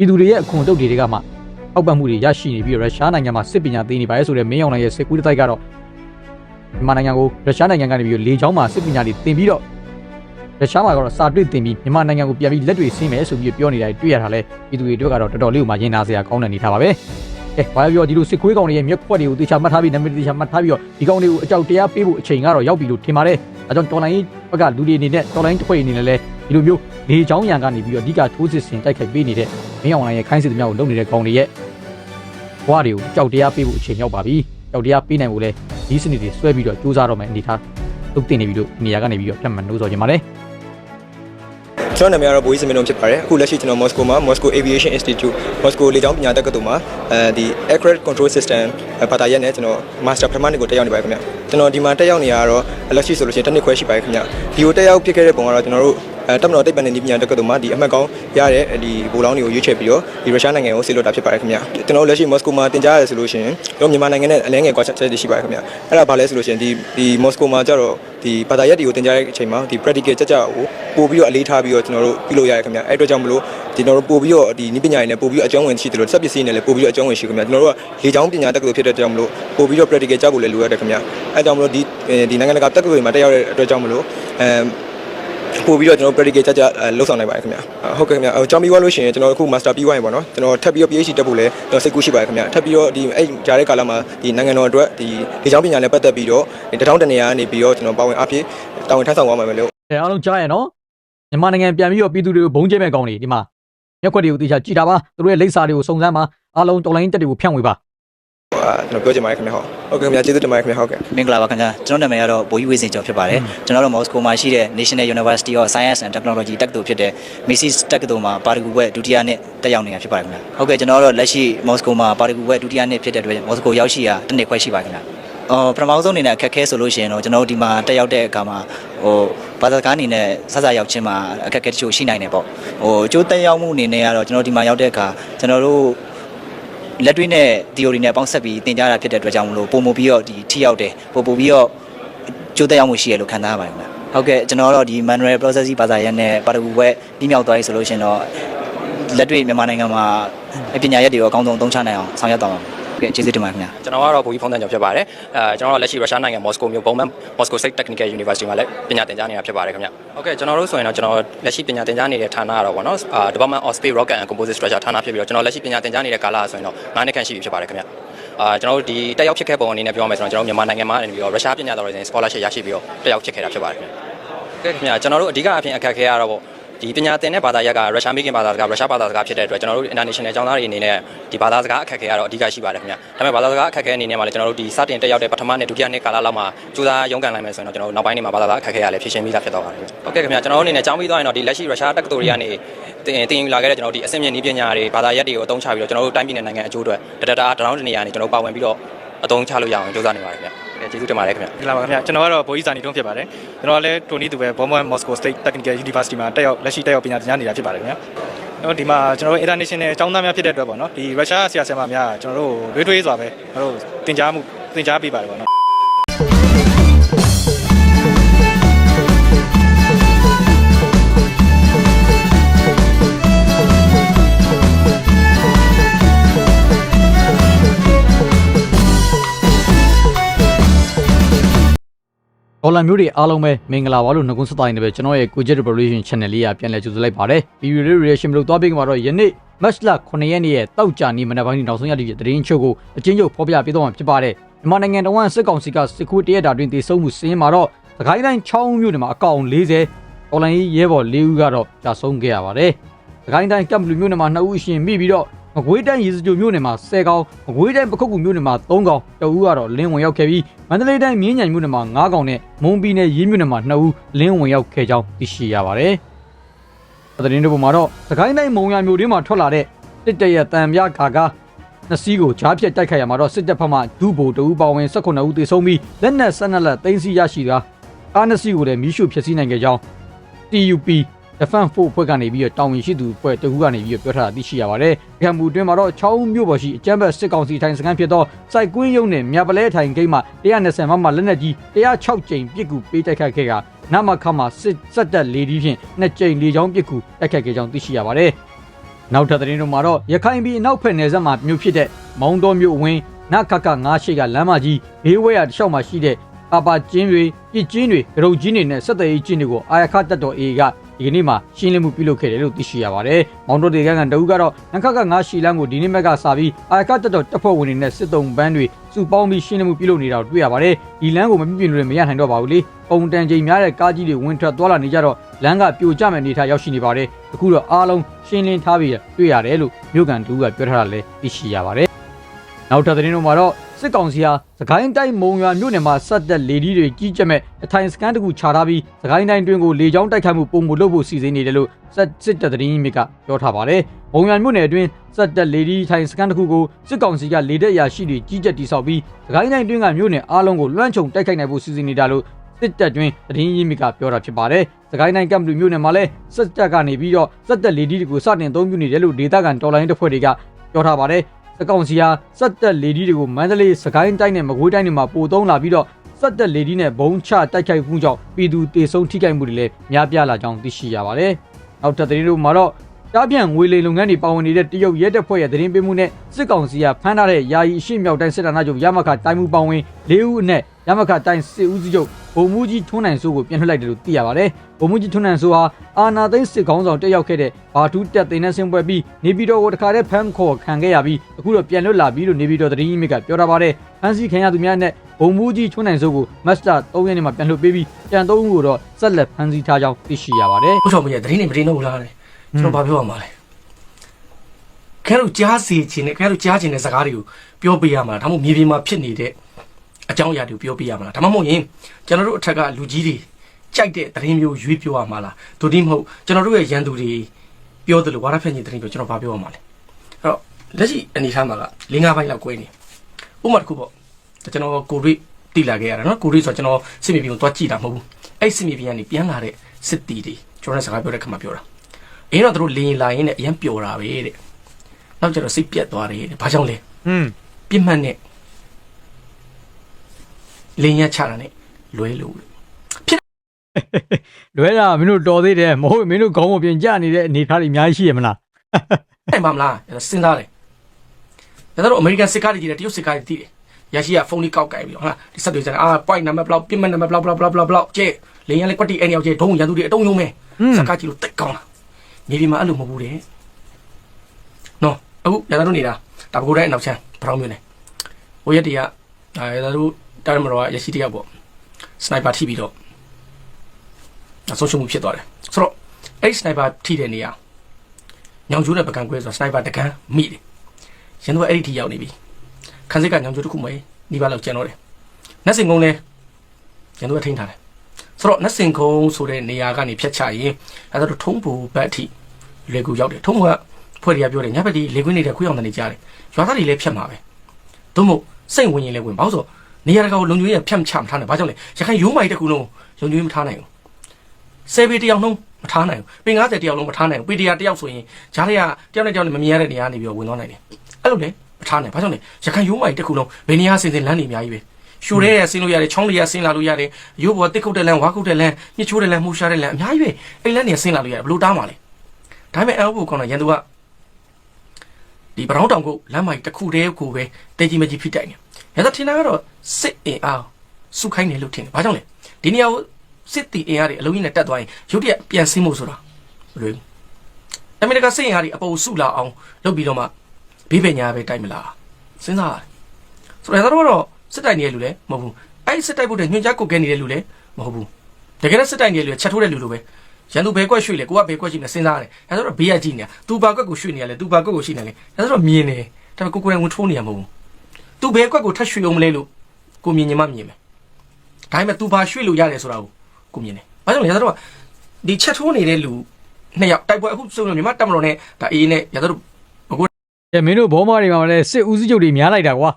ပြည်သူတွေရဲ့အခွန်တုတ်တွေကမှအောက်ပတ်မှုတွေရရှိနေပြီးရုရှားနိုင်ငံမှာစစ်ပညာသိနေပါရဲ့ဆိုတဲ့မင်းအောင်လှိုင်ရဲ့စစ်ကူးတိုက်ကတော့မြန်မာနိုင်ငံကိုရုရှားနိုင်ငံကနေပြီးလေကြောင်းမှာစစ်ပညာတွေသင်ပြီးတော့ရုရှားမှာကတော့စာတွေ့သင်ပြီးမြန်မာနိုင်ငံကိုပြန်ပြီးလက်တွေဆင်းမယ်ဆိုပြီးပြောနေတာတွေ့ရတာလဲပြည်သူတွေတို့ကတော့တော်တော်လေးကိုမှရင်နာစရာကောင်းတဲ့အနေထားပါပဲကဲဘာပြောဒီလိုစစ်ခွေးကောင်တွေရဲ့မျက်ခွက်တွေကိုတေချာမှတ်ထားပြီးနာမည်တေချာမှတ်ထားပြီးတော့ဒီကောင်တွေကိုအကြောက်တရားပေးဖို့အချိန်ကတော့ရောက်ပြီလို့ထင်ပါတယ် အဲကြောင့်တော်လိုင်းဘက်ကလူတွေအနေနဲ့တော်လိုင်းတစ်ခွေအနေနဲ့လည်းဒီလိုမျိုးလေချောင်းရံကနေပြီးတော့အဓိကထိုးစစ်ဆင်တိုက်ခိုက်ပေးနေတဲ့မင်းအောင်လှိုင်ရဲ့ခိုင်းစစ်သမျှကိုလုပ်နေတဲ့ကောင်တွေရဲ့ဘွားတွေကိုကြောက်တရားပေးဖို့အချိန်ရောက်ပါပြီကြောက်တရားပေးနိုင်ဖို့လဲဒီစနစ်တွေဆွဲပြီးတော့စူးစမ်းတော့မယ်အနေထားလုပ်တင်နေပြီလို့နေရာကနေပြီးတော့ပြတ်မှန်လို့ဆိုကြပါလေ ကျွန်တော်နာမည်ကတော့ဘိုးကြီးစမင်းလုံးဖြစ်ပါတယ်အခုလက်ရှိကျွန်တော်မော်စကိုမှာ Moscow Aviation Institute Moscow လေကြောင်းပညာတက္ကသိုလ်မှာအဲဒီ Aircraft Control System ဘာသာရပ်နဲ့ကျွန်တော် Master ပထမနှစ်ကိုတက်ရောက်နေပါတယ်ခင်ဗျကျွန်တော်ဒီမှာတက်ရောက်နေရတော့လက်ရှိဆိုလို့ရှိရင်တစ်နှစ်ခွဲရှိပါတယ်ခင်ဗျဒီကိုတက်ရောက်ဖြစ်ခဲ့တဲ့ပုံကတော့ကျွန်တော်တို့အဲ တပ်မတော်တိတ်ပန်နေဒီပညာတက္ကသိုလ်မှာဒီအမှတ်ကောင်းရတဲ့ဒီဘူလောင်းတွေကိုရွေးချယ်ပြီးတော့ဒီရုရှားနိုင်ငံကိုဆေလွတ်တာဖြစ်ပါတယ်ခင်ဗျကျွန်တော်တို့လက်ရှိမော်စကိုမှာတင်ကြားရတယ်ဆိုလို့ရှိရင်ကျွန်တော်မြန်မာနိုင်ငံနဲ့အလဲငယ်ကွာချက်တွေရှိပါတယ်ခင်ဗျအဲ့ဒါဘာလဲဆိုလို့ရှိရင်ဒီဒီမော်စကိုမှာကျတော့ဒီဘာသာရပ်တွေကိုတင်ကြားတဲ့အချိန်မှာဒီ practical ကြကြကိုပို့ပြီးတော့အလေးထားပြီးတော့ကျွန်တော်တို့ပြုလုပ်ရရခင်ဗျအဲ့အတွက်ကြောင့်မလို့ဒီကျွန်တော်တို့ပို့ပြီးတော့ဒီနိပညာတွေနဲ့ပို့ပြီးတော့အကြောင်းဝင်ရှိတယ်လို့စက်ပစ္စည်းနဲ့လည်းပို့ပြီးတော့အကြောင်းဝင်ရှိခင်ဗျကျွန်တော်တို့ကလေချောင်းပညာတက္ကသိုလ်ဖြစ်တဲ့အတွက်ကြောင့်မလို့ပို့ပြီးတော့ practical ကြဖို့လည်းလိုရတယ်ခင်ဗျအဲ့ကြောင့်မလို့ဒီဒီနိုင်ငံတကာတက္ကသိုလ်တွေမှာတက်ရောက်တဲ့အတွက်ကြောင့်မလို့အဲ ပို့ပြီးတော့ကျွန်တော် practical ကြကြလှုပ်ဆောင်နိုင်ပါတယ်ခင်ဗျဟုတ်ကဲ့ခင်ဗျအကြောင်းပြီးသွားလို့ရှိရင်ကျွန်တော်အခု master ပြီးသွားရင်ပေါ့နော်ကျွန်တော်ထပ်ပြီးတော့ PhD တက်ဖို့လည်းကျွန်တော်စိတ်ကူးရှိပါတယ်ခင်ဗျထပ်ပြီးတော့ဒီအဲ့ဂျားတဲ့ကာလမှာဒီနိုင်ငံတော်အတွက်ဒီလေချောင်းပညာနဲ့ပတ်သက်ပြီးတော့တထောင်တနေရာကနေပြီးတော့ကျွန်တော်ပါဝင်အဖြစ်တာဝန်ထမ်းဆောင်သွားမှာမယ်လို့အဲအားလုံးကြားရနော်မြန်မာနိုင်ငံပြန်ပြီးတော့ပြည်သူတွေကိုဘုံကျဲမဲ့ကောင်းနေဒီမှာမျက်ခွက်တွေကိုတေချာကြည့်တာပါသူတို့ရဲ့လိပ်စာတွေကိုစုံစမ်းပါအားလုံးတော်လိုင်းတက်တွေကိုဖြန့်ဝေပါ ဟိုကျွန်တော်ပြောချင်ပါတယ်ခင်ဗျဟုတ်ဟုတ်ကဲ့ခင်ဗျကျေးဇူးတင်ပါတယ်ခင်ဗျဟုတ်ကဲ့မင်္ဂလာပါခင်ဗျာကျွန်တော်နာမည်ကတော့ဘိုးကြီးဝေစင်ကျော်ဖြစ်ပါတယ်ကျွန်တော်တို့မော်စကိုမှာရှိတဲ့ National University of Science and Technology တက္ကသိုလ်ဖြစ်တဲ့ Macy's တက္ကသိုလ်မှာပါရဂူဘွဲ့ဒုတိယနှစ်တက်ရောက်နေတာဖြစ်ပါတယ်ခင်ဗျာဟုတ်ကဲ့ကျွန်တော်တို့လက်ရှိမော်စကိုမှာပါရဂူဘွဲ့ဒုတိယနှစ်ဖြစ်တဲ့အတွက်မော်စကိုရောက်ရှိရာတစ်နှစ်ခွဲရှိပါခင်ဗျာအော်ပထမဆုံးအနေနဲ့အခက်အခဲဆိုလို့ရှိရင်တော့ကျွန်တော်တို့ဒီမှာတက်ရောက်တဲ့အခါမှာဟိုဘာသာစကားအနေနဲ့ဆက်ဆက်ရောက်ချင်းမှာအခက်အခဲတချို့ရှိနိုင်တယ်ပေါ့ဟိုကျိုးတက်ရောက်မှုအနေနဲ့ကတော့ကျွန်တော်ဒီမှာရောက်တဲ့အခါကျွန်တော်တို့ လက်တွေ့နဲ့ theory နဲ့ပေါင်းဆက်ပြီးသင်ကြားတာဖြစ်တဲ့အတွက်ကြောင့်မလို့ပုံမပြီးတော့ဒီထိရောက်တယ်ပုံပို့ပြီးတော့ကြိုးတက်ရောက်မှုရှိရလို့ခံစားရပါတယ်ခင်ဗျဟုတ်ကဲ့ကျွန်တော်တော့ဒီ manual processing ဘာသာရပ်နဲ့ပါရဂူဘက်ပြီးမြောက်သွားပြီဆိုလို့ရှိရင်တော့လက်တွေ့မြန်မာနိုင်ငံမှာအပညာရပ်တွေရောအကောင်းဆုံးသုံးချနိုင်အောင်ဆောင်ရွက်သွားပါမယ်ဟုတ် ကဲ့ကျေးဇူးတင်ပါတယ်ခင်ဗျကျွန်တော်ကတော့ဘူကြီးဖုန်းတန်ကျော်ဖြစ်ပါတယ်အဲကျွန်တော်တို့လက်ရှိရုရှားနိုင်ငံမော်စကိုမြို့ဘုံမန်မော်စကို State Technical University မှာလည်းပညာသင်ကြားနေတာဖြစ်ပါတယ်ခင်ဗျဟုတ်ကဲ့ကျွန်တော်တို့ဆိုရင်တော့ကျွန်တော်လက်ရှိပညာသင်ကြားနေတဲ့ဌာနကတော့ဗောနော်အာ Department of Space Rocket and Composite Structure ဌာနဖြစ်ပြီးတော့ကျွန်တော်လက်ရှိပညာသင်ကြားနေတဲ့ကာလဆိုရင်တော့9နှစ်ခန့်ရှိပြီဖြစ်ပါတယ်ခင်ဗျအာကျွန်တော်တို့ဒီတက်ရောက်ဖြစ်ခဲ့ပုံအနေနဲ့ပြောမယ်ဆိုတော့ကျွန်တော်မြန်မာနိုင်ငံမှာနေပြီးတော့ရုရှားပညာတော်တွေ scholarship ရရှိပြီးတော့တက်ရောက်ဖြစ်ခဲ့တာဖြစ်ပါတယ်ခင်ဗျကဲခင်ဗျကျွန်တော်တို့အဓိကအဖြစ်အခက်ခဲရတော့ဗော ဒီပညာသင်တဲ့ဘာသာရပ်ကရုရှားမိခင်ဘာသာစကားရုရှားဘာသာစကားဖြစ်တဲ့အတွက်ကျွန်တော်တို့ international ကျောင်းသားတွေအနေနဲ့ဒီဘာသာစကားအခက်ခဲရတော့အဓိကရှိပါတယ်ခင်ဗျဒါပေမဲ့ဘာသာစကားအခက်ခဲအနေနဲ့မှလည်းကျွန်တော်တို့ဒီစတင်တက်ရောက်တဲ့ပထမနဲ့ဒုတိယနှစ်ကာလလောက်မှာစူးစမ်းရုန်းကန်နိုင်မယ်ဆိုရင်တော့ကျွန်တော်တို့နောက်ပိုင်းနေမှာဘာသာစကားအခက်ခဲရလည်းဖြည့်ရှင်းပြီးသားဖြစ်သွားပါတယ်ဟုတ်ကဲ့ခင်ဗျကျွန်တော်တို့အနေနဲ့ကျောင်းပြီးသွားရင်တော့ဒီလက်ရှိရုရှားတက္ကသိုလ်တွေကနေတင်တင်ယူလာခဲ့တဲ့ကျွန်တော်တို့ဒီအဆင့်မြင့်နည်းပညာတွေဘာသာရပ်တွေကိုအသုံးချပြီးတော့ကျွန်တော်တို့တိုင်းပြည်နဲ့နိုင်ငံအကျိုးအတွက်တတတာတရောင်းတနေရာနေကျွန်တော်တို့ပါဝင်ပြီးတော့ အသုံးချလို့ရအောင်ကြိုးစားနေပါတယ်ခင်ဗျကျေးဇူးတင်ပါတယ်ခင်ဗျမင်္ဂလာပါခင်ဗျာကျွန်တော်ကတော့ဘိုးကြီးစာနီတုံးဖြစ်ပါတယ်ကျွန်တော်ကလည်းတိုနီတူပဲဘောမန်မော်စကို State Technical University မှာတက်ရောက်လက်ရှိတက်ရောက်ပညာသင်ကြားနေတာဖြစ်ပါတယ်ခင်ဗျာကျွန်တော်ဒီမှာကျွန်တော်တို့ international အကြောင်းသားများဖြစ်တဲ့အတွက်ပေါ့နော်ဒီရုရှားဆရာဆရာမများကျွန်တော်တို့ရွေးထွေးစွာပဲကျွန်တော်တို့သင်ကြားမှုသင်ကြားပေးပါတယ်ပေါ့နော် ဒေါ်လာမျိုးတွေအားလုံးပဲမင်္ဂလာပါလို့နှုတ်ခွန်းဆက်တိုင်းနေပဲကျွန်တော်ရဲ့ Cojet Revolution Channel လေးကပြန်လည်ကြိုဆိုလိုက်ပါတယ်ဗီဒီယိုလေး reaction မလို့သွားပေးကြပါတော့ယနေ့ Match လ9ရက်နေ့ရဲ့တောက်ကြနေ့မနက်ပိုင်းနေ့နောက်ဆုံးရသည့်သတင်းချုပ်ကိုအချင်းချုပ်ဖော်ပြပေးတော့မှာဖြစ်ပါတယ်မြန်မာနိုင်ငံတော်ဝန်စစ်ကောင်စီကစစ်ကူတရက်တာတွင်တည်ဆုံမှုစင်းမှာတော့သခိုင်းတိုင်း6မြို့နယ်မှာအကောင့်40ဒေါ်လာကြီးရဲဘော်4ဦးကတော့ကြာဆုံးခဲ့ရပါတယ်သခိုင်းတိုင်းကပ်ဘလူမြို့နယ်မှာ2ဦးရှင်မိပြီးတော့ မကွေးတိုင်းရေစကြိုမြို့နယ်မှာ10ကောင်မကွေးတိုင်းပခုတ်ကူမြို့နယ်မှာ3ကောင်တအူးကတော့လင်းဝင်ရောက်ခဲ့ပြီးမန္တလေးတိုင်းမြင်းညံမြို့နယ်မှာ9ကောင်နဲ့မုံပီနယ်ရေးမြို့နယ်မှာ2ဦးလင်းဝင်ရောက်ခဲ့ကြောင်းသိရှိရပါတယ်။သတင်းတို့ပေါ်မှာတော့သခိုင်းတိုင်းမုံရမြို့တွင်းမှာထွက်လာတဲ့တစ်တရက်တံပြကာကာနှစ်စီးကိုကြားဖြတ်တိုက်ခိုက်ရမှာတော့စစ်တပ်ဖက်မှဒုဗိုလ်တအူးပါဝင်18ဦးသေဆုံးပြီးလက်နက်12လက်သိမ်းဆီးရရှိတာကားနှစ်စီးကိုလည်းမီးရှို့ဖျက်ဆီးနိုင်ခဲ့ကြောင်း TUP Defense Force ဖွဲ့ကနေပြီးတော့တောင်ဝင်ရှိသူဖွဲ့တကူကနေပြီးတော့ပြောထားတာသိရှိရပါတယ်။ကံမူအတွင်းမှာတော့6ဦးမြို့ပေါ်ရှိအကြမ်းဖက်စစ်ကောင်စီထိုင်စခန်းဖြစ်သောစိုက်ကွင်းရုံနဲ့မြပလဲထိုင်ဂိမ်းမှာ120မမလက်နက်ကြီး106ကြိမ်ပစ်ကူပေးတိုက်ခိုက်ခဲ့ကနမခမှာစစ်စက်တက်လေဒီဖြင့်နှစ်ကြိမ်လေချောင်းပစ်ကူတိုက်ခိုက်ခဲ့ကြောင်းသိရှိရပါတယ်။နောက်ထပ်သတင်းတို့မှာတော့ရခိုင်ပြည်အနောက်ဖက်နယ်စပ်မှာမြို့ဖြစ်တဲ့မောင်းတော်မြို့အဝင်းနခခ9ရှိကလမ်းမကြီးဘေးဝဲရတစ်လျှောက်မှာရှိတဲ့အပါကျင်းတွေပြစ်ကျင်းတွေဂရုကျင်းတွေနဲ့စက်တရေးကျင်းတွေကိုအာရခတက်တော် A က ဒီကနေ့မှာရှင်းလင်းမှုပြုလုပ်ခဲ့တယ်လို့သိရှိရပါတယ်။မောင်းတော်ဒေသခံတအူးကတော့နခခ9ရှိလမ်းကိုဒီနေ့မက်ကစပြီးအာရခတက်တော်တပ်ဖွဲ့ဝင်တွေနဲ့စစ်တုံးပန်းတွေစုပေါင်းပြီးရှင်းလင်းမှုပြုလုပ်နေတာကိုတွေ့ရပါတယ်။ဒီလမ်းကိုမပြည့်ပြည့်လို့မရနိုင်တော့ပါဘူးလေ။ပုံတန်ချိန်များတဲ့ကားကြီးတွေဝင်ထွက်သွားလာနေကြတော့လမ်းကပြိုကျမဲ့အနေထားရောက်ရှိနေပါတယ်။အခုတော့အားလုံးရှင်းလင်းထားပြီးတွေ့ရတယ်လို့မြို့ကန်တူကပြောထားတာလည်းသိရှိရပါတယ်။ နောက်ထပ်သတင်းတို့မှာတော့စစ်ကောင်စီဟာစကိုင်းတိုင်းမုံရွာမြို့နယ်မှာစက်တက်လေဒီတွေကြီးကြပ်မဲ့အထိုင်စကန်တကူခြာထားပြီးစကိုင်းတိုင်းတွင်းကိုလေကြောင်းတိုက်ခိုက်မှုပုံမှုလုပ်ဖို့စီစဉ်နေတယ်လို့စစ်စစ်တပ်သတင်းကြီးမြစ်ကပြောထားပါတယ်။မုံရွာမြို့နယ်အတွင်းစက်တက်လေဒီထိုင်စကန်တကူကိုစစ်ကောင်စီကလေတပ်အရာရှိတွေကြီးကြပ်တိစောက်ပြီးစကိုင်းတိုင်းတွင်းကမြို့နယ်အားလုံးကိုလွှမ်းခြုံတိုက်ခိုက်နိုင်ဖို့စီစဉ်နေတာလို့စစ်တပ်တွင်သတင်းရင်းမြစ်ကပြောတာဖြစ်ပါတယ်။စကိုင်းတိုင်းကမ်ဘလူမြို့နယ်မှာလည်းစစ်တပ်ကနေပြီးတော့စက်တက်လေဒီတွေကိုစတင်အသုံးပြုနေတယ်လို့ဒေသခံတော်လိုင်းတပ်ဖွဲ့တွေကပြောထားပါတယ်။ စကောင်စီဟာစက်တက်လေဒီတွေကိုမန္တလေးစကိုင်းတိုင်းနဲ့မကွေးတိုင်းတွေမှာပို့သုံးလာပြီးတော့စက်တက်လေဒီနဲ့ဘုံချတိုက်ခိုက်မှုကြောင့်ပြည်သူတေဆုံးထိခိုက်မှုတွေလည်းများပြားလာကြောင်းသိရှိရပါတယ်။နောက်ထပ်သတင်းတို့မှာတော့ တားပြန်ငွေလိမ်လုပ်ငန်းတွေပါဝင်နေတဲ့တရုတ်ရဲတပ်ဖွဲ့ရဲ့သတင်းပေးမှုနဲ့စစ်ကောင်စီကဖမ်းထားတဲ့ယာယီအရှိမြောက်တိုင်းစစ်တပ်နာချုပ်ရမခတိုင်းမှုပေါင်းဝင်၄ဦးအနက်ရမခတိုင်းစစ်ဦးစီးချုပ်ဗိုလ်မှူးကြီးထွန်းနိုင်စိုးကိုပြန်ထွက်လိုက်တယ်လို့သိရပါတယ်။ဗိုလ်မှူးကြီးထွန်းနိုင်စိုးဟာအာနာသိန်းစစ်ကောင်းဆောင်တက်ရောက်ခဲ့တဲ့ဘာတူးတက်သိန်းနဲ့ဆင်းပွဲပြီးနေပြည်တော်ကိုတခါတည်းဖမ်းခေါ်ခံခဲ့ရပြီးအခုတော့ပြန်လွတ်လာပြီလို့နေပြည်တော်သတင်းကြီးမြစ်ကပြောထားပါတယ်။ဖမ်းဆီးခံရသူများနဲ့ဗိုလ်မှူးကြီးထွန်းနိုင်စိုးကိုမတ်စတာ3ရက်နေ့မှာပြန်လွှတ်ပေးပြီးကြံ3ဦးကိုတော့ဆက်လက်ဖမ်းဆီးထားကြောင်းသိရှိရပါတယ်။ဘုရားမကြီးသတင်းနေမတင်တော့ဘူးလားလေ ကျွန်တော်ဘာပြောရမှာလဲခဲတို့ကြားစီခြင်းနဲ့ခဲတို့ကြားခြင်းတဲ့စကားတွေကိုပြောပြရမှာဒါမှမဟုတ်မြေပြင်မှာဖြစ်နေတဲ့အကြောင်းအရာတွေကိုပြောပြရမှာလားဒါမှမဟုတ်ရင်ကျွန်တော်တို့အထက်ကလူကြီးတွေကြိုက်တဲ့သတင်းမျိုးရွေးပြောရမှာလားဒိုတိမဟုတ်ကျွန်တော်တို့ရဲ့ရန်သူတွေပြောတယ်လို့ဝါရဖြန့်ခြင်းသတင်းပြောကျွန်တော်ဘာပြောရမှာလဲအဲ့တော့လက်ရှိအနေထားမှာက၄၅ပိုင်းလောက်꿰နေဥပမာတစ်ခုပေါ့ကျွန်တော်ကိုရိတိလာခဲ့ရတာနော်ကိုရိဆိုတော့ကျွန်တော်စစ်မြေပြင်ကိုသွားကြည့်တာမဟုတ်ဘူးအဲ့စစ်မြေပြင်ကနေပြန်လာတဲ့စစ်တီတွေကျွန်တော်စကားပြောတဲ့ခါမှာပြောတာ အင်းတော့သူတို့လင်းလာရင်းနဲ့အရင်ပျော်တာပဲတဲ့နောက်ကျတော့စိတ်ပြက်သွားတယ်တဲ့ဘာကြောင့်လဲอืมပြစ်မှတ်နဲ့လင်းရချတာနဲ့လွဲလို့လွဲတာမင်းတို့တော်သေးတယ်မဟုတ်မင်းတို့ခေါင်းမပြင်ကြနေတဲ့အနေထားတွေအများကြီးရှိရမလားနိုင်ပါမလားအဲ့ဒါစဉ်းစားတယ်ဒါတော့အမေရိကန်စစ်ကားတွေကြီးတယ်တရုတ်စစ်ကားတွေတည်တယ်ရရှိရဖုန်းလေးကောက်ကြိုက်ပြီးတော့ဟုတ်လားဒီဆက်တွေစတယ်အာ point number ဘလောက်ပြစ်မှတ်နံပါတ်ဘလောက်ဘလောက်ဘလောက်ဘလောက်ဘလောက်ကျဲလင်းရလဲကွက်တီအဲ့နေအောင်ကျဲဒုံရန်သူတွေအတုံးယုံမဲစကားကြီးလို့တက်ကောင်းလား မြေပြင်မှာအဲ့လိုမဟုတ်ဘူးတဲ့နော်အခုရန်သူနေတာဒါပကိုတိုင်းအနောက်ချမ်းဘရောင်းမျိုးနေဟိုရက်တည်းကအဲရန်သူတာမတော်ကရရှိတယောက်ပေါ့စနိုက်ပါထိပြီးတော့အဆုံးရှုံးမှုဖြစ်သွားတယ်ဆိုတော့အဲ့စနိုက်ပါထိတဲ့နေရာညောင်ကျိုးနဲ့ပကံကွဲဆိုတာစနိုက်ပါတကန်မိတယ်ရန်သူကအဲ့ဒီထိရောက်နေပြီခန်းစစ်ကညောင်ကျိုးတစ်ခုမှနီးပါးလောက်ကျန်တော့တယ်နတ်စင်ကုန်းလဲရန်သူကထိန်းထားတယ်ဆိုတော့နတ်စင်ကုန်းဆိုတဲ့နေရာကနေဖြတ်ချရင်အဲဒါတော့ထုံးပူဘတ်အထိ လေကူရောက်တယ်ထုံးပူကဖွဲ့ရပြောတယ်ညဘက်ဒီလေကွင်းနေတဲ့ခွေးအောင်တဲ့နေကြတယ်ရွာသားတွေလည်းဖြတ်မှာပဲသို့မဟုတ်စိတ်ဝင်ရင်လည်းဝင်ဘာလို့ဆိုနေရာတကာကိုလုံခြုံရေးဖြတ်မချမထားနိုင်ဘာကြောင့်လဲရခိုင်ရိုးမိုက်တစ်ခုလုံးလုံခြုံရေးမထားနိုင်ဘူးဆယ်ပေတယောက်လုံးမထားနိုင်ဘူးပေ90တယောက်လုံးမထားနိုင်ဘူးပေတရာတယောက်ဆိုရင်ဂျားတွေကတယောက်နဲ့တယောက်နဲ့မမြင်ရတဲ့နေရာကနေပြီးတော့ဝင်သွားနိုင်တယ်အဲ့လိုလေမထားနိုင်ဘာကြောင့်လဲရခိုင်ရိုးမိုက်တစ်ခုလုံးဘယ်နေရာစင်စင်လမ်းနေအများကြီးပဲရှိုးရဲရဆင်းလို့ရတယ်ချောင်းလေးရဆင်းလာလို့ရတယ်ရိုးပေါ်တစ်ခုတ်တဲ့လမ်းဝါခုတ်တဲ့လမ်းညှချိုးတဲ့လမ်းမှုရှားတဲ့လမ်းအများကြီးပဲအဲ့လမ်းနေဆင်းလာလို့ရတယ်ဘလို့တားမှာလဲ ဒါပေမဲ့အဲ့ဘုကောင်တော့ရန်သူကဒီဘရောင်းတောင်ကိုလမ်းမိုက်တစ်ခုတည်းကိုပဲတဲကြီးမကြီးဖိတိုက်နေရန်သူထင်တာကတော့စစ်အင်အားစုခိုင်းတယ်လို့ထင်တယ်ဘာကြောင့်လဲဒီနေရာကိုစစ်တီအင်အားတွေအလုံးကြီးနဲ့တက်သွားရင်ရုတ်တရက်ပြန်ဆင်းဖို့ဆိုတာမလွယ်ဘူးအမေရိကစစ်အင်အားတွေအပေါ်စုလာအောင်လုပ်ပြီးတော့မှဘေးပညာပဲတိုက်မလားစဉ်းစားရတယ်ဆိုတော့တော့စစ်တိုက်နေတဲ့လူလည်းမဟုတ်ဘူးအဲ့ဒီစစ်တိုက်ဖို့တဲ့ညွှန်ကြားကုတ်ကဲနေတဲ့လူလည်းမဟုတ်ဘူးတကယ်တော့စစ်တိုက်နေတဲ့လူကချက်ထိုးတဲ့လူလိုပဲ ရန်သူဘဲကွက်ရွှေ့လေကိုကဘဲကွက်ရှိနေစဉ်းစားရတယ်အဲဆိုတော့ဘေးကကြည့်နေသူဘာကွက်ကိုရွှေ့နေရလဲသူဘာကွက်ကိုရှိနေလဲအဲဆိုတော့မြင်နေဒါပေမဲ့ကိုကိုယ်တိုင်ဝင်ထိုးနေရမဟုတ်ဘူးသူဘဲကွက်ကိုထပ်ရွှေ့အောင်မလဲလို့ကိုမြင်ញမမြင်မယ်ဒါပေမဲ့သူဘာရွှေ့လို့ရတယ်ဆိုတာကိုကိုမြင်တယ်ဘာကြောင့်လဲရတော့ဒီချက်ထိုးနေတဲ့လူနှစ်ယောက်တိုက်ပွဲအခုဆိုရင်မြမတက်မလို့နဲ့ဒါအေးနဲ့ရတော့ကဲမင်းတို့ဘောမတွေမှာလည်းစစ်ဦးစီးချုပ်တွေများလိုက်တာကွာ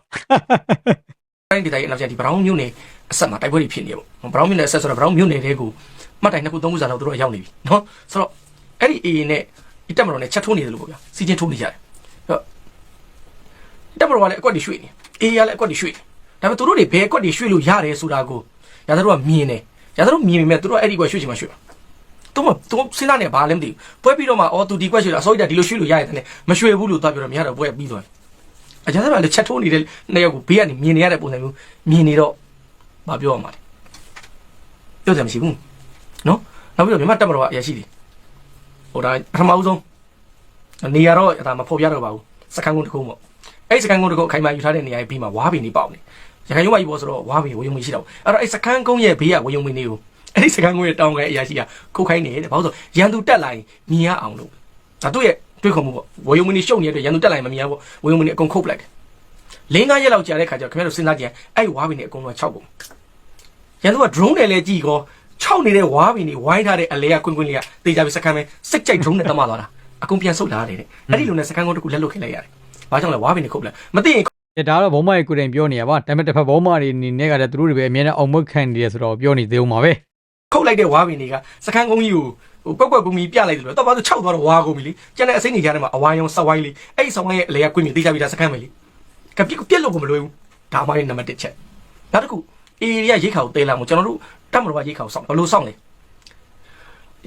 တိုင်းဒေသရဲ့အနောက်ကျဒီဘရောင်းမြို့နယ်အဆက်မှာတိုက်ပွဲတွေဖြစ်နေပေါ့ဘရောင်းမြို့နယ်အဆက်ဆိုတော့ဘရောင်းမြို့နယ်တဲကို မှတ်တိုင်နှစ်ခုသုံးခုစာလောက်သူတို့ရောက်နေပြီနော်ဆိုတော့အဲ့ဒီအေးနဲ့ဒီတက်မတော်နဲ့ချက်ထိုးနေတယ်လို့ပေါ့ဗျာစီချင်းထိုးနေကြတယ်အဲ့တော့တက်မတော်ကလည်းအကွက်တွေရွှေ့နေအေးကလည်းအကွက်တွေရွှေ့နေဒါပေမဲ့သူတို့တွေဘယ်အကွက်တွေရွှေ့လို့ရတယ်ဆိုတာကိုရာသတို့ကမြင်တယ်ရာသတို့မြင်ပေမဲ့သူတို့အဲ့ဒီကွက်ရွှေ့ချင်မှရွှေ့မှာတော့တော့စဉ်းစားနေဘာလဲမသိဘူးပွဲပြီးတော့မှအော်သူဒီကွက်ရွှေတာအစိုးရဒီလိုရွှေ့လို့ရရတယ်မရွှေ့ဘူးလို့သွားပြောတော့မရတော့ပွဲပြီးသွားတယ်အကြမ်းဖက်လည်းချက်ထိုးနေတဲ့နှစ်ယောက်ကိုဘေးကနေမြင်နေရတဲ့ပုံစံမျိုးမြင်နေတော့မပြောရမှာလေပြောစရာမရှိဘူး နော်နောက်ပြီးတော့မြန်မာတက်မတော်ကအရာရှိတယ်ဟိုဒါပထမဦးဆုံးနေရာတော့ဒါမဖော်ပြတော့ပါဘူးစကန်ကုန်းတစ်ခုပေါ့အဲ့စကန်ကုန်းတစ်ခုအခိုင်အမာယူထားတဲ့နေရာပြီးမှဝါးပင်နေပေါက်နေရခိုင်ရုံးမကြီးပေါ်ဆိုတော့ဝါးပင်ဝေယုံမရှိတော့ဘူးအဲ့တော့အဲ့စကန်ကုန်းရဲ့ဘေးကဝေယုံမင်းနေကိုအဲ့ဒီစကန်ကုန်းရဲ့တောင်းကအရာရှိကခုတ်ခိုင်းနေတယ်ဘာလို့ဆိုရန်သူတက်လာရင်မြင်ရအောင်လို့ဒါသူ့ရဲ့တွေးခေါ်မှုပေါ့ဝေယုံမင်းနေရှုပ်နေတဲ့အတွက်ရန်သူတက်လာရင်မမြင်ရဘူးဝေယုံမင်းနေအကုန်ခုတ်ပလိုက်တယ်လင်းကားရက်လောက်ကြာတဲ့ခါကျတော့ခင်ဗျားတို့စဉ်းစားကြည့်အဲ့ဝါးပင်နေအကုန်လုံးက6ပုံရန်သူက drone နဲ့လဲကြည့်ကော 6နေတဲ့ဝါးပင်နေဝိုင်းထားတဲ့အလဲကကွင်းကွင်းလေးကတေးကြပြီးစကန်မဲစိတ်ကြိုက် drone နဲ့တမသွားတာအကုန်ပြန်ဆုတ်လာတယ်တဲ့အဲ့ဒီလိုနဲ့စကန်ကုန်းတစ်ခုလက်လွတ်ခဲ့လိုက်ရတယ်ဘာကြောင့်လဲဝါးပင်နေခုတ်ပလိုက်မသိရင်ဒါတော့ဘုံမရဲ့ကိုယ်တိုင်ပြောနေရပါဒါပေမဲ့တစ်ဖက်ဘုံမတွေအနေနဲ့ကလည်းသူတို့တွေပဲအမြဲတမ်းအောင်မခံနေတယ်ဆိုတော့ပြောနေသေးအောင်ပါပဲခုတ်လိုက်တဲ့ဝါးပင်တွေကစခန်းကုန်းကြီးကိုဟိုကွက်ကွက်ကုန်းကြီးပြလိုက်တယ်လို့တော့ဘာလို့ခြောက်သွားတော့ဝါးကုန်ပြီလေကျန်တဲ့အစိမ့်နေကြတဲ့မှာအဝိုင်းအောင်ဆက်ဝိုင်းလေးအဲ့ဒီဆောင်းဝိုင်းရဲ့အလေကကွင်းမြတေးကြပြီးသားစခန်းပဲလေကပြစ်ပြက်လို့ကိုမလွယ်ဘူးဒါမှလည်းနံပါတ်1ချက်နောက်တစ်ခု အေရီယာရိတ်ခါကိုတဲလာမှုကျွန်တော်တို့တက်မတော်ကရိတ်ခါကိုစောင့်ဘယ်လိုစောင့်လဲ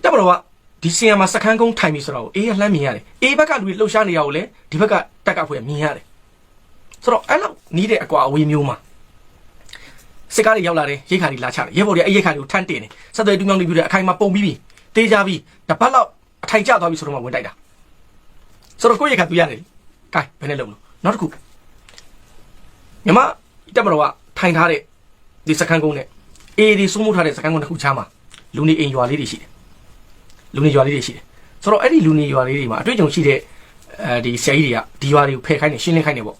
တက်မတော်ကဒီစီယံမှာစခန်းကုန်းထိုင်ပြီဆိုတော့အေးရလှမ်းမြင်ရတယ်အေးဘက်ကလူတွေလှုပ်ရှားနေရကိုလေဒီဘက်ကတက်ကဖွဲ့မြင်ရတယ်ဆိုတော့အဲ့လောက်နီးတဲ့အကွာအဝေးမျိုးမှာစစ်ကားတွေရောက်လာတယ်ရိတ်ခါတွေလာချတယ်ရဲဘော်တွေအဲ့ရိတ်ခါတွေကိုထမ်းတင်တယ်ဆက်သွယ်တူးမြောင်းနေပြီးတော့အခိုင်မှာပုံပြီးပြီတေးကြပြီးတပတ်လောက်အထိုင်ကျသွားပြီဆိုတော့မှဝင်တိုက်တာဆိုတော့ကိုယ့်ရိတ်ခါသူရတယ်ကဲဘယ်နဲ့လုံးလို့နောက်တစ်ခုမြမတက်မတော်ကထိုင်ထားတဲ့ ဒီစကန်ကုန်းနဲ့အေးဒီစိုးမိုးထားတဲ့စကန်ကုန်းတစ်ခုချားမှာလူနေအိမ်ရွာလေးတွေရှိတယ်လူနေရွာလေးတွေရှိတယ်ဆိုတော့အဲ့ဒီလူနေရွာလေးတွေမှာအတွေ့အကြုံရှိတဲ့အဲဒီဆရာကြီးတွေကဒီရွာတွေကိုဖယ်ခိုင်းနေရှင်းလင်းခိုင်းနေပေါ့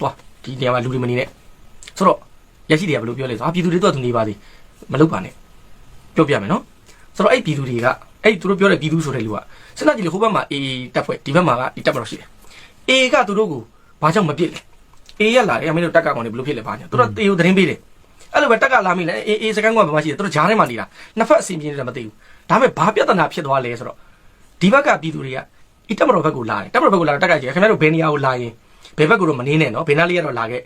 သွားဒီနေရာမှာလူတွေမနေနဲ့ဆိုတော့ရရှိတွေကဘယ်လိုပြောလဲဆိုတော့အာပြည်သူတွေတော့သူနေပါသေးမလုပ်ပါနဲ့ပြောပြမယ်နော်ဆိုတော့အဲ့ပြည်သူတွေကအဲ့သူတို့ပြောတဲ့ပြည်သူဆိုတဲ့လူကစဉ်းစားကြည့်လေဟိုဘက်မှာ A တက်ဖွဲ့ဒီဘက်မှာကဒီတက်မလို့ရှိတယ် A ကသူတို့ကိုဘာကြောင့်မပြစ်လဲ A ရလာတယ်အမင်းတို့တက်ကကောင်တွေဘယ်လိုဖြစ်လဲဘာညာသူတို့တေကိုသတင်းပေးတယ် အဲ့လိုပဲတက်ကလာမိလဲ A A စကန်ကဘာမှရှိတယ်သူတို့ဂျားထဲမှာနေတာနှစ်ဖက်အစီအပြင်းတွေမသိဘူးဒါပေမဲ့ဘာပြဿနာဖြစ်သွားလဲဆိုတော့ဒီဘက်ကပြည်သူတွေကဤတက်မတော်ဘက်ကိုလာတယ်တက်မတော်ဘက်ကိုလာတော့တက်ကကြည့်ခင်ဗျားတို့ဘယ်နေရာကိုလာရင်ဘယ်ဘက်ကိုတော့မနေနဲ့နော်ဘယ်နားလေးကတော့လာခဲ့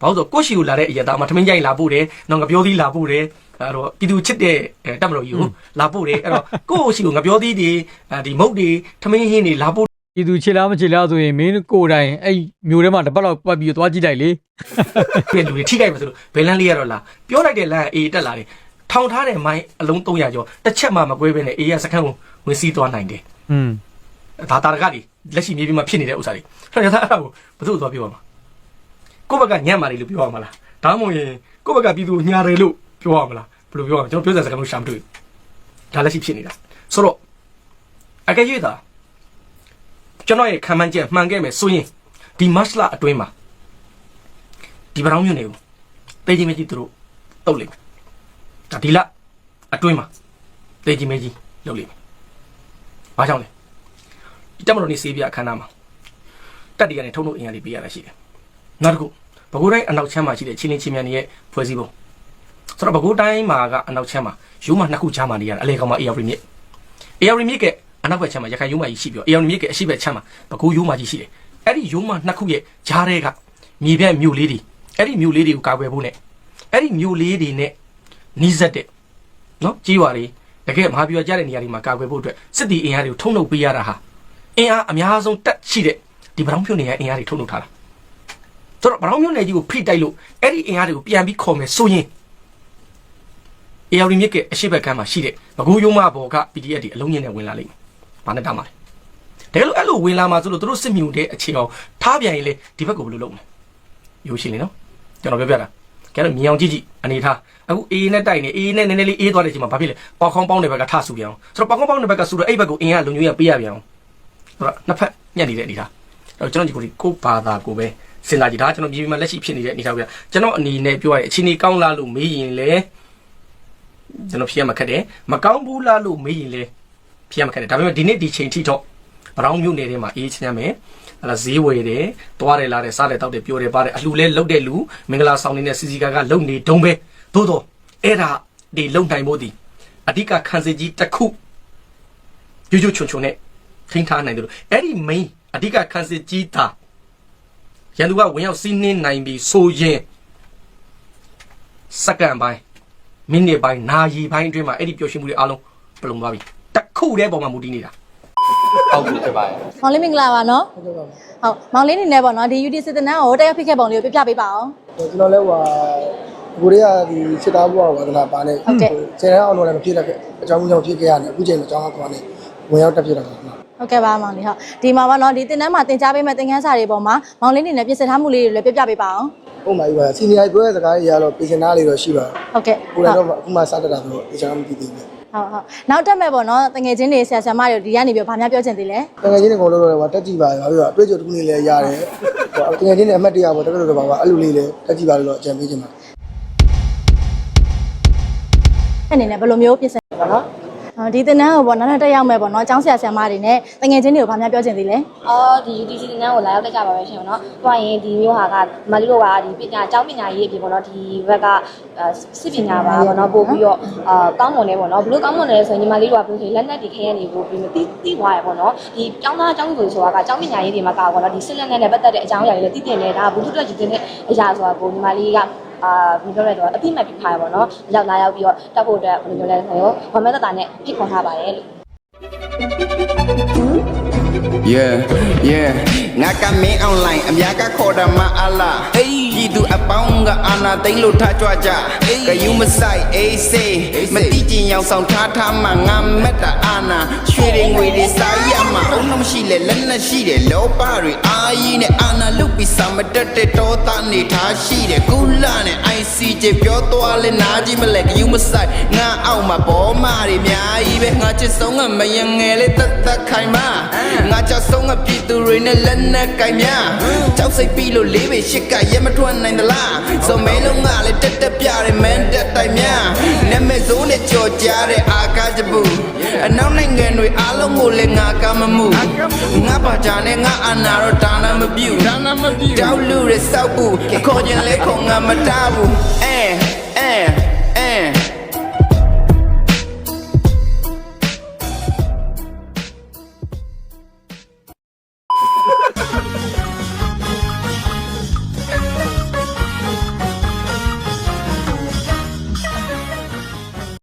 ဘာလို့ဆိုကိုယ့်ရှိကိုလာတဲ့အရာသားမှာထမင်းကြိုင်လာပို့တယ်။နောက်ငပြောသီးလာပို့တယ်။အဲ့တော့ပြည်သူချစ်တဲ့အဲတက်မလို့ကြီးကိုလာပို့တယ်။အဲ့တော့ကိုယ့်ရှိကိုငပြောသီးတွေအဲဒီမုတ်တွေထမင်းဟင်းတွေလာပို့ ပြည်သူချစ်လားမချစ်လားဆိုရင်မင်းကိုယ်တိုင်အဲ့မျိုးထဲမှာတစ်ပတ်လောက်ပတ်ပြီးသွားကြည့်လိုက်လေတဲ့လူတွေထိခိုက်မှာဆိုလို့ဘယ်လန်းလေးရတော့လာပြောလိုက်တဲ့လမ်းအေးတက်လာတယ်။ထောင်ထားတဲ့မိုင်းအလုံး300ကျော်တစ်ချက်မှမကွဲဘဲနဲ့အေးရစခန်းကိုဝင်စီးသွားနိုင်တယ်อืม။ဒါတာရကတွေလက်ရှိမြေပြင်မှာဖြစ်နေတဲ့ဥစ္စာတွေ။အဲ့ဒါအဲ့ဒါကိုဘယ်သူ့သွားပြောရမှာ။ကိုယ့်ဘက်ကညံ့မာတယ်လို့ပြောရမှာလား။ဒါမှမဟုတ်ရင်ကိုယ့်ဘက်ကပြည်သူညာတယ်လို့ပြောရမှာလား။ဘယ်လိုပြောရမလဲကျွန်တော်ပြောစရာစကားလို့ရှာမတွေ့ဘူး။ဒါလက်ရှိဖြစ်နေတာ။ဆိုတော့အကယ်၍သာ ကျွန်တော်ရဲ့ခံမှန်းချက်မှန်ခဲ့မယ်ဆိုရင်ဒီမတ်လအတွင်းမှာဒီဗရောင်းမျိုးနေကိုတေးကြီးမကြီးသူတို့တုတ်လိမ့်မယ်။ဒါဒီလအတွင်းမှာတေးကြီးမကြီးလုပ်လိမ့်မယ်။ဘာကြောင့်လဲ။ဒီတက်မတော်နေစေးပြအခမ်းအနားမှာတက်တီကနေထုံလို့အင်အားလေးပေးရတာရှိတယ်။နောက်တစ်ခုဘကိုးတိုင်းအနောက်ချမ်းမှာရှိတဲ့ချင်းချင်းချင်းမြန်ရဲ့ဖွဲ့စည်းပုံဆိုတော့ဘကိုးတိုင်းမှာကအနောက်ချမ်းမှာယူမနှစ်ခုချမ်းမှာနေရတာအလေကောင်မှာ AR မြစ် AR မြစ်က အနောက်ဘက်ချမ်းမှာရခိုင်ယူမကြီးရှိပြီးတော့ AR မြစ်ကအရှိဘက်ချမ်းမှာဘကိုးယူမကြီးရှိတယ်။အဲ့ဒီယူမနှစ်ခုရဲ့ဂျားတွေကမြေပြန့်မြို့လေးတွေအဲ့ဒီမြို့လေးတွေကိုကာကွယ်ဖို့နဲ့အဲ့ဒီမြို့လေးတွေနဲ့နီးစပ်တဲ့နော်ကြီးရွာတွေတကယ်မဟာပြွာကြတဲ့နေရာတွေမှာကာကွယ်ဖို့အတွက်စစ်တီအင်အားတွေကိုထုံနှုတ်ပေးရတာဟာအင်အားအများဆုံးတက်ရှိတဲ့ဒီဗရောင်းဖြိုနေရအင်အားတွေထုံနှုတ်ထားတာဆိုတော့ဗရောင်းဖြိုနေကြီးကိုဖိတိုက်လို့အဲ့ဒီအင်အားတွေကိုပြန်ပြီးခေါ်မယ်ဆိုရင်အေယာရီမြစ်ကအရှိဘက်ကမ်းမှာရှိတဲ့ဘကူးယုံမဘော်က PDF တွေအလုံးကြီးနဲ့ဝင်လာလိမ့်မယ်။ ဘာနဲ့တားမှာလဲ။တကယ်လို့အဲ့လိုဝင်လာမှာဆိုလို့တို့စစ်မြူတဲ့အခြေအောင်ထားပြန်ရင်လေဒီဘက်ကိုဘယ်လိုလုပ်မလဲ။ရိုးရှင်းလေနော်။ကျွန်တော်ပြောပြတာ။ကျတော့မြောင်ကြည့်ကြည့်အနေထားအခုအေးနဲ့တိုက်နေအေးနဲ့နည်းနည်းလေးအေးသွားတဲ့အချိန်မှာဘာဖြစ်လဲပေါခေါင်းပေါင်းတဲ့ဘက်ကထဆူပြန်အောင်ဆိုတော့ပေါခေါင်းပေါင်းတဲ့ဘက်ကဆူတော့အဲ့ဘက်ကိုအင်ကလုံညွေးရပေးရပြန်အောင်ဆိုတော့နှစ်ဖက်ညက်နေတဲ့အနေထားအဲ့တော့ကျွန်တော်ဒီကိုကိုဘာသာကိုပဲစဉ်းစားကြည့်ဒါကကျွန်တော်ပြည်ပြည်မှာလက်ရှိဖြစ်နေတဲ့အနေထားပဲကျွန်တော်အနေနဲ့ပြောရရင်အချိန်ကြီးကောင်းလားလို့မေးရင်လေကျွန်တော်ဖြေရမှာခက်တယ်မကောင်းဘူးလားလို့မေးရင်လေ ဖြေရမှာခက်တယ်ဒါပေမဲ့ဒီနေ့ဒီချိန်ထိတော့ဗရောင်းမြို့နယ်ထဲမှာအေးချမ်းမယ်အဲ့ဒါဈေးဝယ်တယ်တွားတယ်လာတယ်စားတယ်တောက်တယ်ပြောတယ်ပါတယ်အလှလဲလုတ်တဲ့လူမင်္ဂလာဆောင်နေတဲ့စီစီကာကလုံနေတုံးပဲသို့တော့အဲ့ဒါဒီလုံနိုင်ဖို့ဒီအဓိကခံစစ်ကြီးတစ်ခုရွရွချွန်ချွန်နဲ့ထိန်းထားနိုင်တယ်လို့အဲ့ဒီ main အဓိကခံစစ်ကြီးတာရန်သူကဝင်ရောက်စီးနှင်းနိုင်ပြီဆိုရင်စက္ကန့်ပိုင်းမိနစ်ပိုင်းနာရီပိုင်းအတွင်းမှာအဲ့ဒီပျော်ရွှင်မှုတွေအားလုံးပလုံသွားပြီတက် ခုတည်းပုံမှာမူတည်နေတာဟုတ်ပြီဖြစ်ပါတယ်မောင်လေးမင်္ဂလာပါနော်ဟုတ်မောင်လေးနေနဲ့ပေါ့နော်ဒီ UD စစ်တနန်းကိုတက်ရောက်ဖြစ်ခဲ့ပုံလေးကိုပြပြပေးပါအောင်ကျွန်တော်လည်းဟိုဟာကိုရီးယားဒီစစ်သားဘုရားဝါဒနာပါနေဟုတ်ကဲ့ဆယ်တန်းအောင်တော့လည်းမဖြစ်တော့ခဲ့အကြောင်းကြောင့်ဖြစ်ခဲ့ရတယ်အခုချိန်မှာအကြောင်းကောင်းနေဝင်ရောက်တက်ဖြစ်တာပါဟုတ်ကဲ့ပါမောင်လေးဟုတ်ဒီမှာပေါ့နော်ဒီတင်တန်းမှာတင် जा ပေးမဲ့သင်ခန်းစာတွေပေါ်မှာမောင်လေးနေနဲ့ပြင်ဆင်ထားမှုလေးတွေလည်းပြပြပေးပါအောင်ဟုတ်ပါပြီပါစီနီယာပြောတဲ့စကားတွေကတော့ပြင်ဆင်သားလေးတော့ရှိပါဟုတ်ကဲ့ကိုယ်လည်းတော့အခုမှစတက်တာဆိုတော့အကြောင်းမသိသေးဘူး ဟုတ်ဟုတ်နောက်တက်မဲ့ပေါ့နော်တငယ်ချင်းတွေဆရာဆရာမတွေဒီကနေပြီးဘာများပြောချင်သေးလဲတကယ်ချင်းတွေအကုန်လုံးတော့တက်ကြည့်ပါရောပြီးတော့အတွေ့အကြုံတစ်ခုလေးလည်းရတယ်ဟိုတကယ်ချင်းတွေအမှတ်တရပေါ့တကယ်လို့တော့ပါပါအဲ့လိုလေးလည်းတက်ကြည့်ပါလို့တော့အကြံပေးချင်ပါတယ်အနေနဲ့ဘယ်လိုမျိုးပြင်ဆင်ပေါ့နော်အော် ဒီတင်တန်းကိုပေါ့နောက်နောက်တက်ရောက်မဲ့ပေါ့နော်ကျောင်းဆရာဆရာမတွေနဲ့တငယ်ချင်းတွေကိုဘာများပြောချင်သေးလဲအော်ဒီ UTC တင်တန်းကိုလာရောက်တက်ကြပါပဲရှင်ပေါ့နော်။တွားရင်ဒီမျိုးဟာကမလေးတို့ကဒီပညာကျောင်းပညာရေးအပြင်ပေါ့နော်ဒီဘက်ကအာစစ်ပညာပါပေါ့နော်ပို့ပြီးတော့အာကောင်းမွန်နေပေါ့နော်ဘလို့ကောင်းမွန်နေလဲဆိုရင်ညီမလေးတို့ကပြောဆိုလက်နက်တွေခဲရနေကိုပြီးမသိသိသွားရပေါ့နော်။ဒီကျောင်းသားကျောင်းသူဆိုတာကကျောင်းပညာရေးတွေမှာကောပေါ့နော်ဒီစစ်လက်နက်နဲ့ပတ်သက်တဲ့အကြောင်းအရာတွေလည်းသိတင်နေတာဘူးတူတက်ယူတင်တဲ့အရာဆိုတာကိုညီမလေးက အာဘယ်လိုလဲတော့အပြစ်မဲ့ပြထားရပါတော့။ရောက်လာရောက်ပြီးတော့တက်ဖို့အတွက်ဘယ်လိုလဲဆိုတော့ဝမ်းမဲတတာနဲ့ဖိတ်ခေါ်ထားပါတယ်လို့ Yeah yeah ငါကမင်း online အများကခေါ်တာမအလားအေးဒီသူအပေါင်းကအာနာသိမ့်လို့ထားကြွကြကယူမဆိုင်အေးစေးမတိကျင်ရောက်ဆောင်ထားထားမှငါမက်တာအာနာရွှေရင်ငွေတွေစားရမှာအုံးမရှိလေလက်နက်ရှိတယ်လောပတွေအာကြီးနဲ့အာနာလုတ်ပြီးစာမတက်တဲ့တောသားနေထားရှိတယ်ကုလာနဲ့ ICJ ပြောသွားလဲနားကြီးမလဲကယူမဆိုင်ငါအောက်မှာဘောမာတွေအများကြီးပဲငါချစ်ဆုံးကမယငယ်လေးတက်တက်ခိုင်မာငါချစ်ဆုံးကပြည်သူတွေနဲ့လက်နက်ကင်များကြောက်စိတ်ပြီးလို့လေးပေရှစ်ကရဲမထွက်နိုင်သလားစုံမဲလုံးကလည်းတက်တက်ပြတဲ့မန်တက်တိုင်များနာမည်စိုးနဲ့ကြော်ကြတဲ့အာကားချဘူးအနောက်နိုင်ငံတွေအားလုံးကိုလည်းငါကမမှုငါပါကြနဲ့ငါအနာတော့ဒါနမပြုဒါနမပြုကြောက်လူတွေစောက်ဘူးခေါ်ခြင်းလဲခေါ်ငါမတားဘူးအဲ